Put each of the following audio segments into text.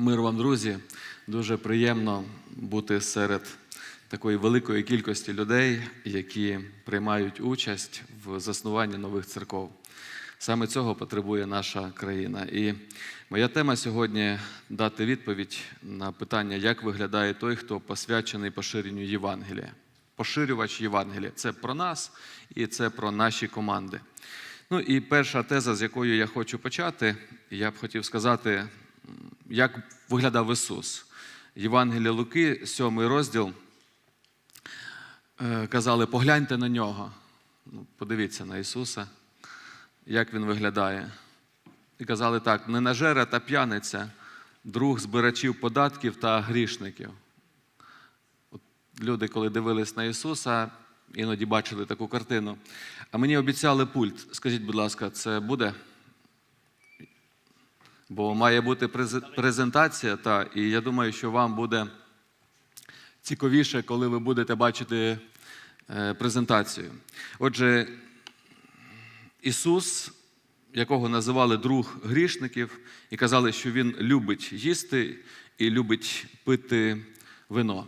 Мир вам, друзі. Дуже приємно бути серед такої великої кількості людей, які приймають участь в заснуванні нових церков. Саме цього потребує наша країна. І моя тема сьогодні дати відповідь на питання, як виглядає той, хто посвячений поширенню Євангелія. Поширювач Євангелія. Це про нас і це про наші команди. Ну і перша теза, з якою я хочу почати, я б хотів сказати, як виглядав Ісус. Євангелія Луки, сьомий розділ. Е, Казали, погляньте на нього. Ну, подивіться на Ісуса, як Він виглядає. І казали так: не нажера та п'яниця, друг збирачів податків та грішників. От люди, коли дивились на Ісуса, іноді бачили таку картину. А мені обіцяли пульт. Скажіть, будь ласка, це буде? Бо має бути презентація, та, і я думаю, що вам буде цікавіше, коли ви будете бачити е, презентацію. Отже, Ісус, якого називали друг грішників, і казали, що Він любить їсти і любить пити вино.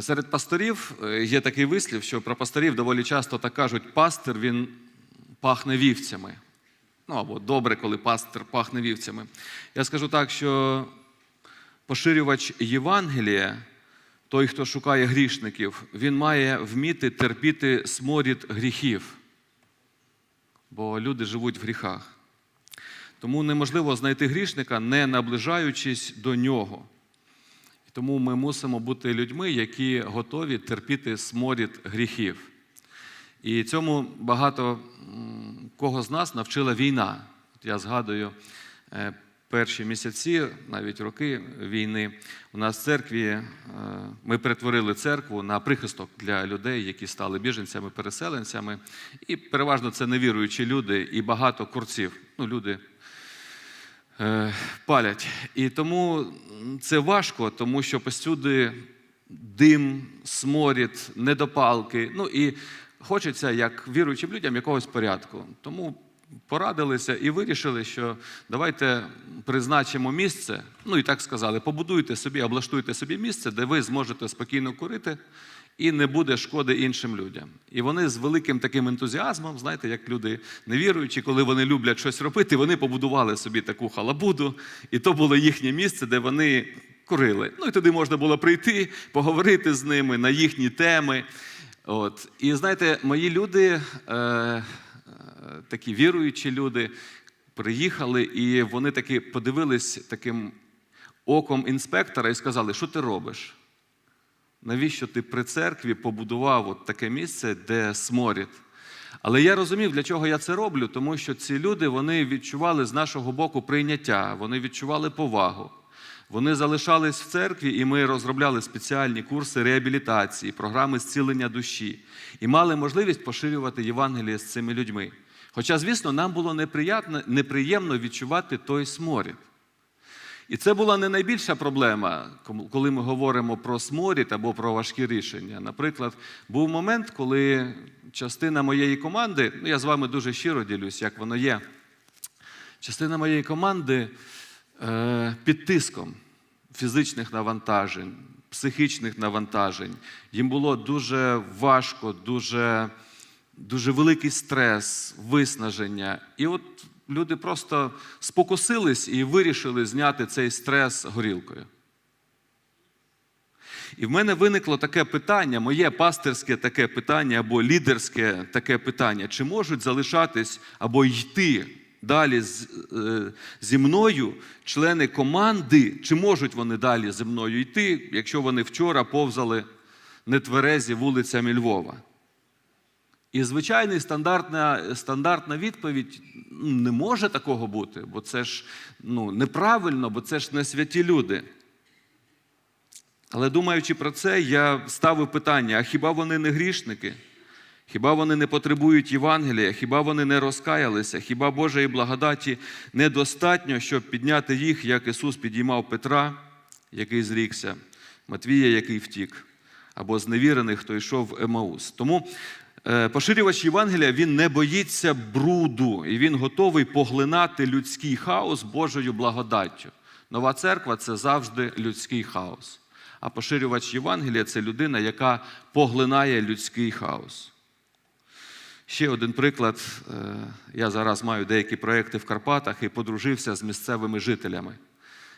Серед пасторів е, є такий вислів, що про пасторів доволі часто так кажуть, пастир він пахне вівцями. Ну або добре, коли пастир пахне вівцями. Я скажу так, що поширювач Євангелія, той, хто шукає грішників, він має вміти терпіти сморід гріхів, бо люди живуть в гріхах. Тому неможливо знайти грішника, не наближаючись до нього. Тому ми мусимо бути людьми, які готові терпіти сморід гріхів. І цьому багато кого з нас навчила війна. От Я згадую е, перші місяці, навіть роки війни. У нас в церкві е, ми перетворили церкву на прихисток для людей, які стали біженцями, переселенцями. І переважно це невіруючі люди і багато курців. Ну, люди е, палять. І тому це важко, тому що посюди дим, сморід, недопалки. Ну і хочеться, як віруючим людям, якогось порядку. Тому порадилися і вирішили, що давайте призначимо місце. Ну і так сказали: побудуйте собі, облаштуйте собі місце, де ви зможете спокійно курити. І не буде шкоди іншим людям. І вони з великим таким ентузіазмом, знаєте, як люди невіруючі, коли вони люблять щось робити, вони побудували собі таку халабуду, і то було їхнє місце, де вони курили. Ну і туди можна було прийти, поговорити з ними на їхні теми. От. І знаєте, мої люди, е, е, такі віруючі люди, приїхали, і вони таки подивились таким оком інспектора і сказали, що ти робиш? навіщо ти при церкві побудував от таке місце, де сморід. Але я розумів, для чого я це роблю, тому що ці люди вони відчували з нашого боку прийняття, вони відчували повагу. Вони залишались в церкві, і ми розробляли спеціальні курси реабілітації, програми зцілення душі і мали можливість поширювати Євангеліє з цими людьми. Хоча, звісно, нам було неприємно, відчувати той сморід. І це була не найбільша проблема, коли ми говоримо про сморід або про важкі рішення. Наприклад, був момент, коли частина моєї команди, ну я з вами дуже щиро ділюсь, як воно є. Частина моєї команди під тиском фізичних навантажень, психічних навантажень. Їм було дуже важко, дуже, дуже великий стрес, виснаження. І от люди просто спокусились і вирішили зняти цей стрес горілкою. І в мене виникло таке питання, моє пастирське таке питання або лідерське таке питання: чи можуть залишатись або йти далі е, зі мною члени команди, чи можуть вони далі зі мною йти, якщо вони вчора повзали нетверезі вулицями Львова? І звичайна стандартна, стандартна відповідь не може такого бути, бо це ж ну, неправильно, бо це ж не святі люди. Але думаючи про це, я ставив питання: а хіба вони не грішники? Хіба вони не потребують Євангелія? Хіба вони не розкаялися? Хіба Божої благодаті недостатньо, щоб підняти їх, як Ісус підіймав Петра, який зрікся, Матвія, який втік, або зневірених, хто йшов в Емаус? Тому е, поширювач Євангелія він не боїться бруду, і він готовий поглинати людський хаос Божою благодаттю. Нова церква це завжди людський хаос. А поширювач Євангелія це людина, яка поглинає людський хаос. Ще один приклад. Е, Я зараз маю деякі проекти в Карпатах і подружився з місцевими жителями.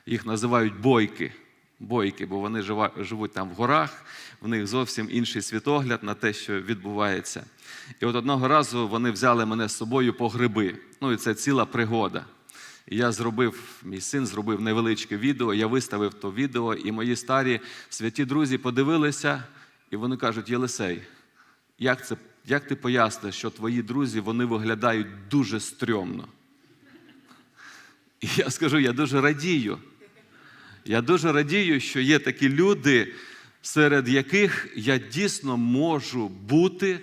Їх називають бойки. Бойки, бо вони живуть там в горах, в них зовсім інший світогляд на те, що відбувається. І от одного разу вони взяли мене з собою по гриби. Ну і це ціла пригода. І я зробив, мій син зробив невеличке відео, я виставив то відео, і мої старі святі друзі подивилися, і вони кажуть: Єлисей, як, це, як ти поясниш, що твої друзі вони виглядають дуже стрьомно? І я скажу, я дуже радію. Я дуже радію, що є такі люди, серед яких я дійсно можу бути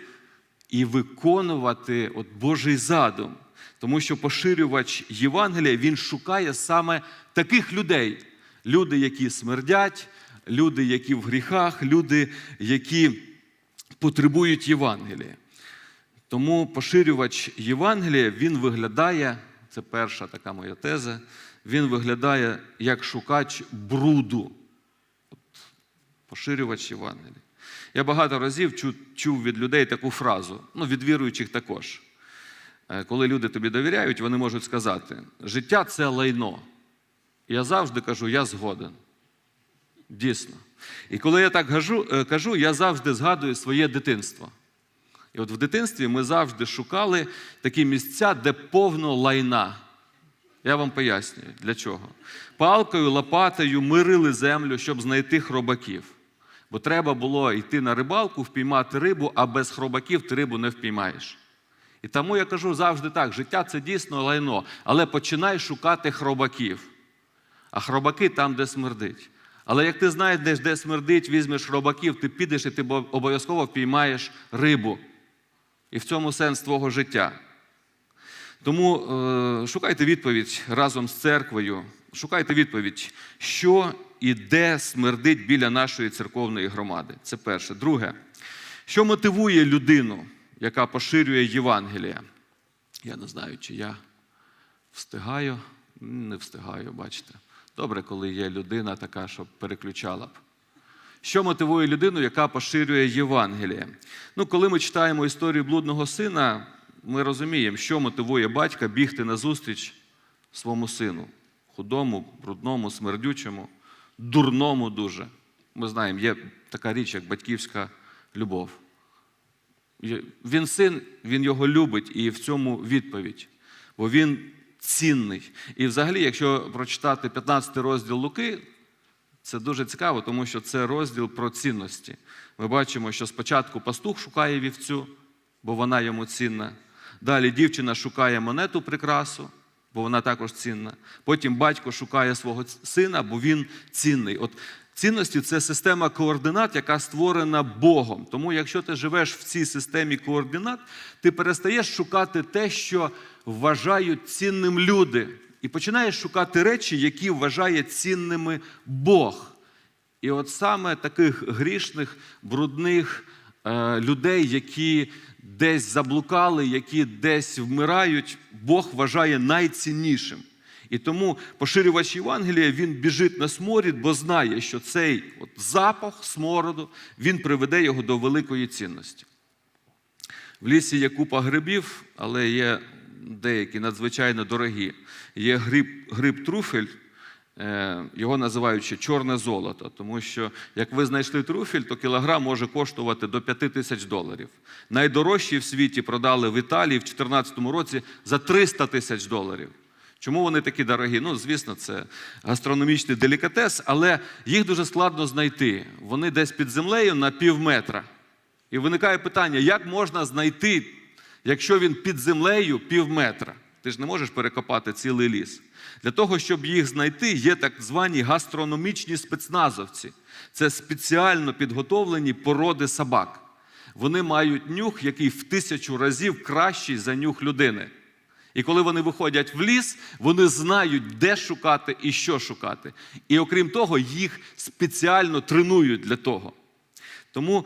і виконувати от Божий задум. Тому що поширювач Євангелія він шукає саме таких людей: люди, які смердять, люди, які в гріхах, люди, які потребують Євангелія. Тому поширювач Євангелія він виглядає, це перша така моя теза, він виглядає як шукач бруду. От, Поширювач Євангелія. Я багато разів чув, від людей таку фразу, ну від віруючих також. Е, Коли люди тобі довіряють, вони можуть сказати: життя це лайно. Я завжди кажу, я згоден. Дійсно. І коли я так кажу, е, кажу, я завжди згадую своє дитинство. І от в дитинстві ми завжди шукали такі місця, де повно лайна. Я вам пояснюю, для чого. Палкою, лопатою ми рили землю, щоб знайти хробаків. Бо треба було йти на рибалку, впіймати рибу, а без хробаків ти рибу не впіймаєш. І тому я кажу завжди так: життя це дійсно лайно, але починай шукати хробаків. А хробаки там, де смердить. Але як ти знаєш, де смердить, візьмеш хробаків, ти підеш і ти обов'язково впіймаєш рибу. І в цьому сенс твого життя. Тому е, шукайте відповідь разом з церквою. Шукайте відповідь, що і де смердить біля нашої церковної громади. Це перше. Друге, що мотивує людину, яка поширює Євангелія? Я не знаю, чи я встигаю, не встигаю, бачите. Добре, коли є людина така, щоб переключала б. Що мотивує людину, яка поширює Євангеліє? Ну, коли ми читаємо історію блудного сина, ми розуміємо, що мотивує батька бігти назустріч своєму сину, худому, брудному, смердючому, дурному дуже. Ми знаємо, є така річ, як батьківська любов. Він син, він його любить, і в цьому відповідь. Бо він цінний. І взагалі, якщо прочитати 15 розділ Луки, це дуже цікаво, тому що це розділ про цінності. Ми бачимо, що спочатку пастух шукає вівцю, бо вона йому цінна. Далі дівчина шукає монету прикрасу, бо вона також цінна. Потім батько шукає свого сина, бо він цінний. От цінності це система координат, яка створена Богом. Тому, якщо ти живеш в цій системі координат, ти перестаєш шукати те, що вважають цінним люди, і починаєш шукати речі, які вважає цінними Бог. І от саме таких грішних, брудних е, людей, які десь заблукали, які десь вмирають, Бог вважає найціннішим. І тому поширювач Євангелія він біжить на сморід, бо знає, що цей от запах смороду він приведе його до великої цінності. В лісі є купа грибів, але є деякі надзвичайно дорогі. Є гриб, гриб труфель, е, його називають ще чорне золото, тому що як ви знайшли труфель, то кілограм може коштувати до 5 тисяч доларів. Найдорожчі в світі продали в Італії в 2014 році за 300 тисяч доларів. Чому вони такі дорогі? Ну, звісно, це гастрономічний делікатес, але їх дуже складно знайти. Вони десь під землею на пів метра. І виникає питання, як можна знайти, якщо він під землею пів метра? Ти ж не можеш перекопати цілий ліс. Для того, щоб їх знайти, є так звані гастрономічні спецназовці. Це спеціально підготовлені породи собак. Вони мають нюх, який в тисячу разів кращий за нюх людини. І коли вони виходять в ліс, вони знають, де шукати і що шукати. І окрім того, їх спеціально тренують для того. Тому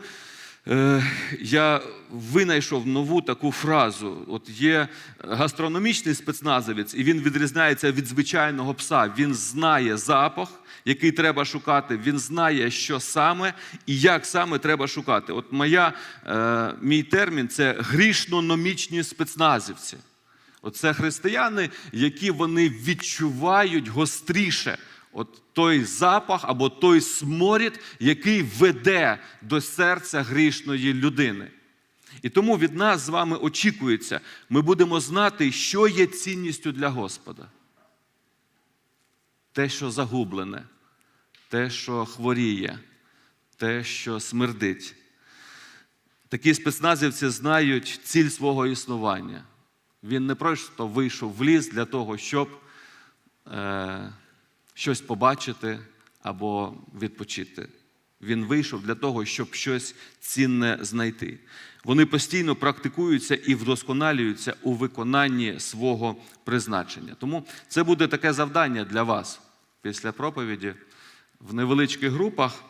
Е, я винайшов нову таку фразу. От є гастрономічний спецназовець, і він відрізняється від звичайного пса. Він знає запах, який треба шукати. Він знає, що саме і як саме треба шукати. От моя, е, мій термін це грішнономічні спецназівці. Оце християни, які вони відчувають гостріше. От той запах або той сморід, який веде до серця грішної людини. І тому від нас з вами очікується, ми будемо знати, що є цінністю для Господа. Те, що загублене, те, що хворіє, те, що смердить. Такі спецназівці знають ціль свого існування. Він не просто вийшов в ліс для того, щоб е, щось побачити або відпочити. Він вийшов для того, щоб щось цінне знайти. Вони постійно практикуються і вдосконалюються у виконанні свого призначення. Тому це буде таке завдання для вас після проповіді в невеличких групах.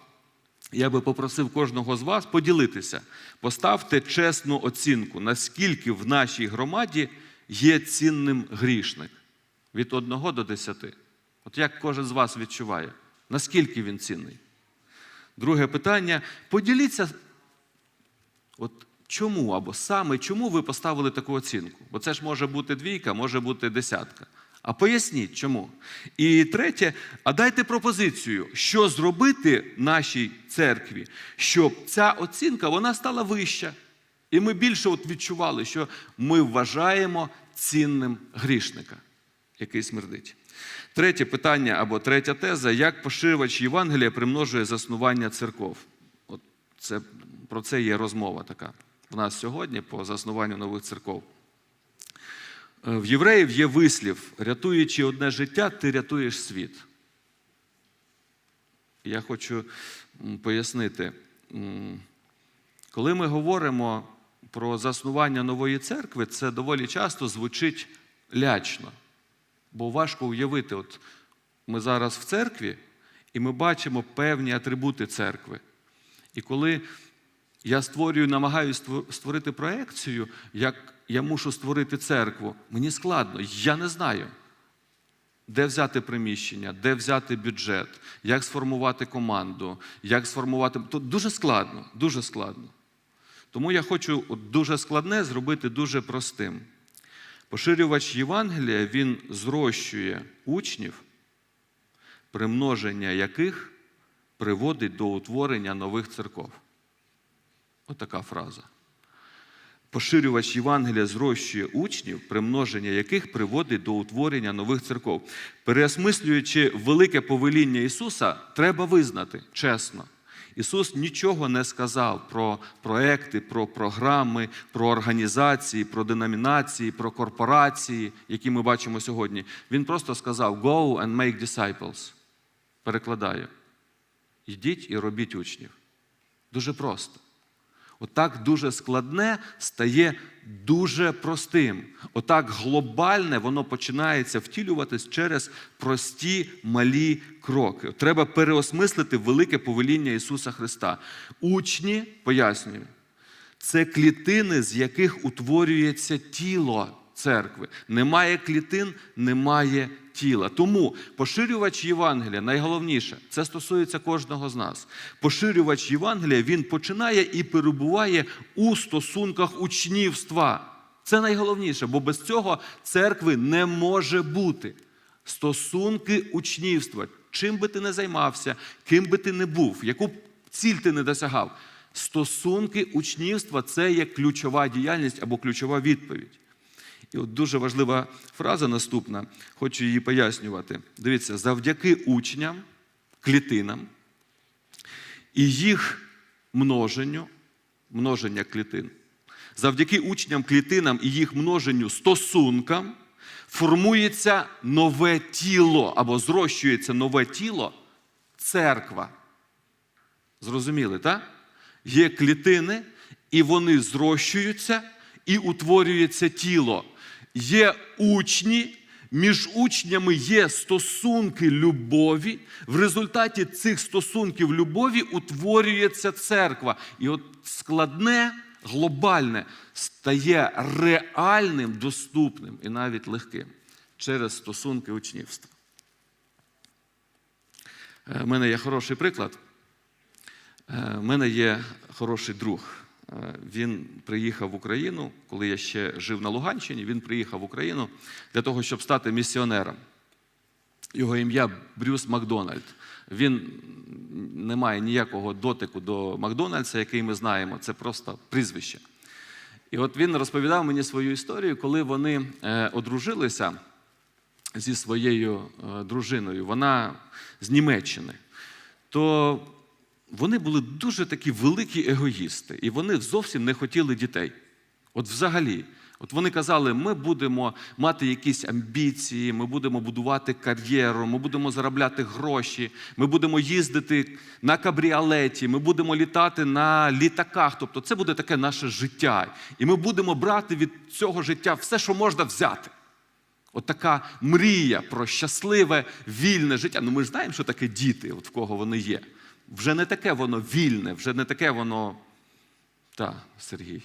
Я би попросив кожного з вас поділитися, поставте чесну оцінку, наскільки в нашій громаді є цінним грішник від 1 до 10. От як кожен з вас відчуває, наскільки він цінний? Друге питання: поділіться, от чому або саме чому ви поставили таку оцінку? Бо це ж може бути двійка, може бути десятка. А поясніть, чому. І третє, а дайте пропозицію, що зробити нашій церкві, щоб ця оцінка вона стала вища. І ми більше от відчували, що ми вважаємо цінним грішника, який смердить. Третє питання або третя теза: як поширювач Євангелія примножує заснування церков? От це, про це є розмова така в нас сьогодні по заснуванню нових церков. Е, В євреїв є вислів, рятуючи одне життя, ти рятуєш світ. Я хочу пояснити, коли ми говоримо про заснування нової церкви, це доволі часто звучить лячно. Бо важко уявити, от ми зараз в церкві, і ми бачимо певні атрибути церкви. І коли я створюю, намагаюся створити проекцію, як я мушу створити церкву, мені складно, я не знаю, де взяти приміщення, де взяти бюджет, як сформувати команду, як сформувати. То дуже складно, дуже складно. Тому я хочу дуже складне зробити дуже простим. Поширювач Євангелія він зрощує учнів, примноження яких приводить до утворення нових церков. Отака фраза. Поширювач Євангелія зрощує учнів, примноження яких приводить до утворення нових церков. Переосмислюючи велике повеління Ісуса, треба визнати чесно. Ісус нічого не сказав про проекти, про програми, про організації, про деномінації, про корпорації, які ми бачимо сьогодні. Він просто сказав: Go and make disciples. Перекладаю. Йдіть і робіть учнів. Дуже просто. Отак дуже складне стає дуже простим. Отак глобальне воно починається втілюватись через прості малі кроки. Треба переосмислити велике повеління Ісуса Христа. Учні, пояснюю, це клітини, з яких утворюється тіло церкви. Немає клітин, немає тіла. Тому поширювач Євангелія, найголовніше, це стосується кожного з нас. Поширювач Євангелія він починає і перебуває у стосунках учнівства. Це найголовніше, бо без цього церкви не може бути. Стосунки учнівства. Чим би ти не займався, ким би ти не був, яку ціль ти не досягав. Стосунки учнівства це є ключова діяльність або ключова відповідь. І от дуже важлива фраза наступна, хочу її пояснювати. Дивіться, завдяки учням, клітинам і їх множенню, множення клітин, завдяки учням, клітинам і їх множенню стосункам формується нове тіло або зрощується нове тіло церква. Зрозуміли, так? Є клітини, і вони зрощуються і утворюється тіло. Є учні, Між учнями є стосунки любові. В результаті цих стосунків любові утворюється церква. І от складне, глобальне стає реальним, доступним і навіть легким через стосунки учнівства. У мене є хороший приклад. У мене є хороший друг. Е, Він приїхав в Україну, коли я ще жив на Луганщині. Він приїхав в Україну для того, щоб стати місіонером. Його ім'я Брюс Макдональд. Він не має ніякого дотику до Макдональдса, який ми знаємо. Це просто прізвище. І от він розповідав мені свою історію, коли вони е, одружилися зі своєю е, дружиною. Вона з Німеччини. То вони були дуже такі великі егоїсти, і вони зовсім не хотіли дітей. От взагалі. От вони казали, ми будемо мати якісь амбіції, ми будемо будувати кар'єру, ми будемо заробляти гроші, ми будемо їздити на кабріолеті, ми будемо літати на літаках. Тобто це буде таке наше життя. І ми будемо брати від цього життя все, що можна взяти. От така мрія про щасливе, вільне життя. Ну ми ж знаємо, що таке діти, от в кого вони є. Вже не таке воно вільне, вже не таке воно. Та, Сергій.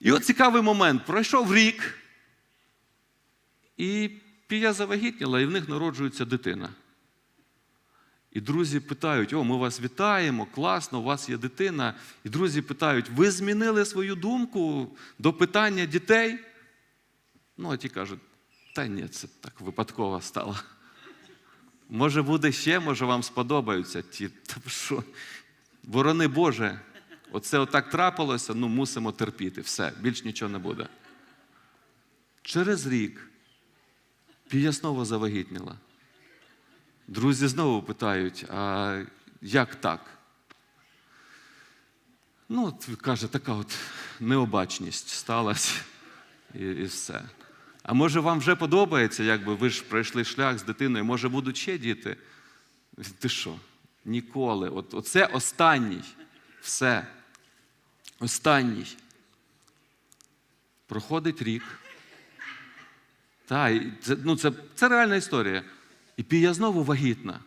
І от цікавий момент. Пройшов рік, і Пія завагітніла, і в них народжується дитина. І друзі питають: о, ми вас вітаємо, класно, у вас є дитина. І друзі питають: ви змінили свою думку до питання дітей? Ну, а ті кажуть, та ні, це так випадково стало. Може, буде ще, може, вам сподобаються ті. Що? Ворони Боже, оце отак трапилося, ну мусимо терпіти. Все, більш нічого не буде. Через рік Пія знову завагітніла. Друзі знову питають, а як так? Ну, каже, така от необачність сталася і, і все. А може вам вже подобається, якби ви ж пройшли шлях з дитиною, може будуть ще діти? Ти що? Ніколи. От, Оце останній. Все. Останній. Проходить рік. Та, це, ну, це, це реальна історія. І Пія знову вагітна.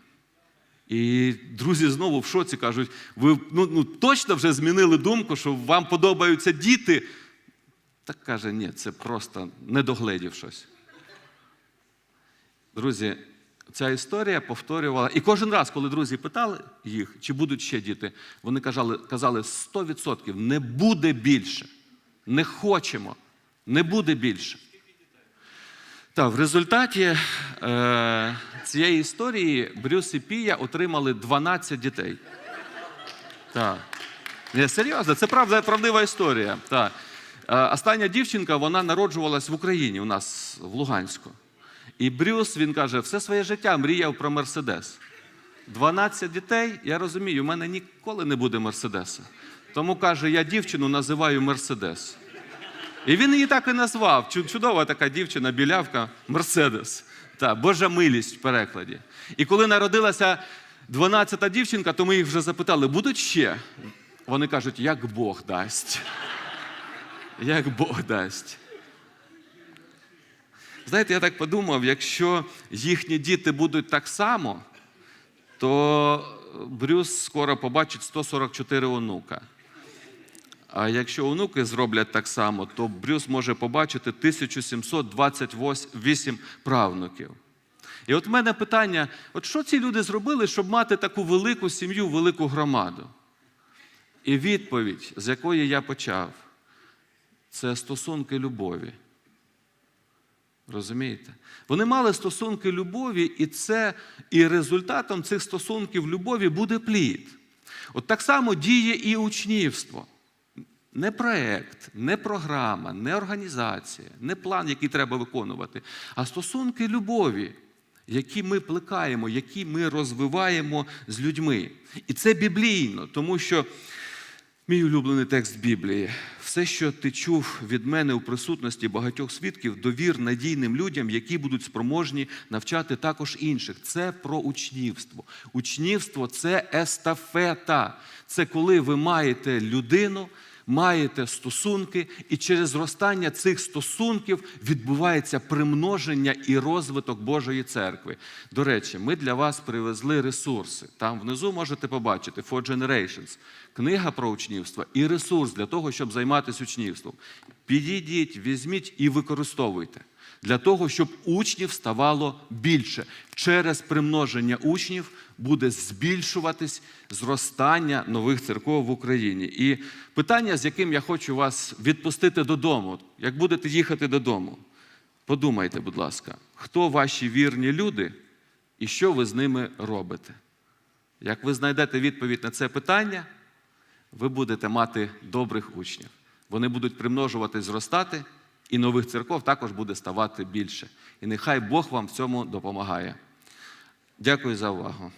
І друзі знову в шоці кажуть: ви ну, ну, точно вже змінили думку, що вам подобаються діти. Так каже, ні, це просто не догледів щось. Друзі, ця історія повторювала. І кожен раз, коли друзі питали їх, чи будуть ще діти, вони казали, казали 100% не буде більше. Не хочемо, не буде більше. Так, в результаті е, цієї історії Брюс і Пія отримали 12 дітей. Так. Серйозно, це правда, правдива історія. Так. Е, остання дівчинка вона народжувалась в Україні у нас в Луганську. І Брюс, він каже, все своє життя мріяв про Мерседес. 12 дітей, я розумію, у мене ніколи не буде Мерседеса. Тому каже, я дівчину називаю Мерседес. І він її так і назвав. Чудова така дівчина, білявка, Мерседес. Так, Божа милість в перекладі. І коли народилася 12-та дівчинка, то ми їх вже запитали, будуть ще? Вони кажуть, як Бог дасть. Як Бог дасть. Знаєте, я так подумав, якщо їхні діти будуть так само, то Брюс скоро побачить 144 онука. А якщо онуки зроблять так само, то Брюс може побачити 1728 правнуків. І от в мене питання: от що ці люди зробили, щоб мати таку велику сім'ю, велику громаду? І відповідь, з якої я почав, це стосунки любові. Розумієте? Вони мали стосунки любові, і це і результатом цих стосунків любові буде плід. От так само діє і учнівство. Не проект, не програма, не організація, не план, який треба виконувати, а стосунки любові, які ми плекаємо, які ми розвиваємо з людьми. І це біблійно, тому що мій улюблений текст Біблії. Все, що ти чув від мене у присутності багатьох свідків, довір надійним людям, які будуть спроможні навчати також інших. Це про учнівство. Учнівство це естафета. Це коли ви маєте людину, маєте стосунки, і через зростання цих стосунків відбувається примноження і розвиток Божої церкви. До речі, ми для вас привезли ресурси. Там внизу можете побачити For Generations, книга про учнівство і ресурс для того, щоб займатися учнівством. Підійдіть, візьміть і використовуйте для того, щоб учнів ставало більше. Через примноження учнів буде збільшуватись зростання нових церков в Україні. І питання, з яким я хочу вас відпустити додому, як будете їхати додому, подумайте, будь ласка, хто ваші вірні люди і що ви з ними робите? Як ви знайдете відповідь на це питання, ви будете мати добрих учнів. Вони будуть примножуватись, зростати, і нових церков також буде ставати більше. І нехай Бог вам в цьому допомагає. Дякую за увагу.